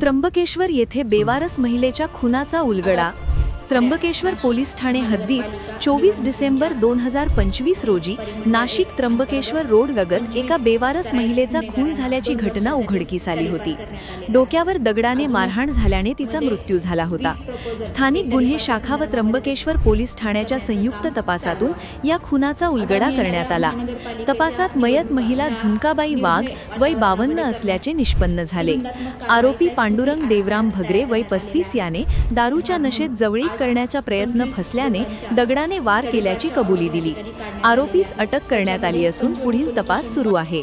त्र्यंबकेश्वर येथे बेवारस महिलेच्या खुनाचा उलगडा त्र्यंबकेश्वर पोलीस ठाणे हद्दीत चोवीस डिसेंबर दोन हजार पंचवीस रोजी नाशिक त्र्यंबकेश्वर रोड गगत एका बेवारस महिलेचा खून झाल्याची घटना उघडकीस आली होती. डोक्यावर दगडाने मारहाण झाल्याने तिचा मृत्यू झाला होता. स्थानिक गुन्हे शाखा व त्र्यंबकेश्वर पोलीस ठाण्याच्या संयुक्त तपासातून या खुनाचा उलगडा करण्यात आला. तपासात मयत महिला झुमकाबाई वाघ वय बावन्न असल्याचे निष्पन्न झाले. आरोपी पांडुरंग देवराम भगरे वय पस्तीस याने दारूच्या नशेत जवळीक करण्याचा प्रयत्न फसल्याने दगडाने वार केल्याची कबुली दिली. आरोपीस अटक करण्यात आली असून पुढील तपास सुरू आहे.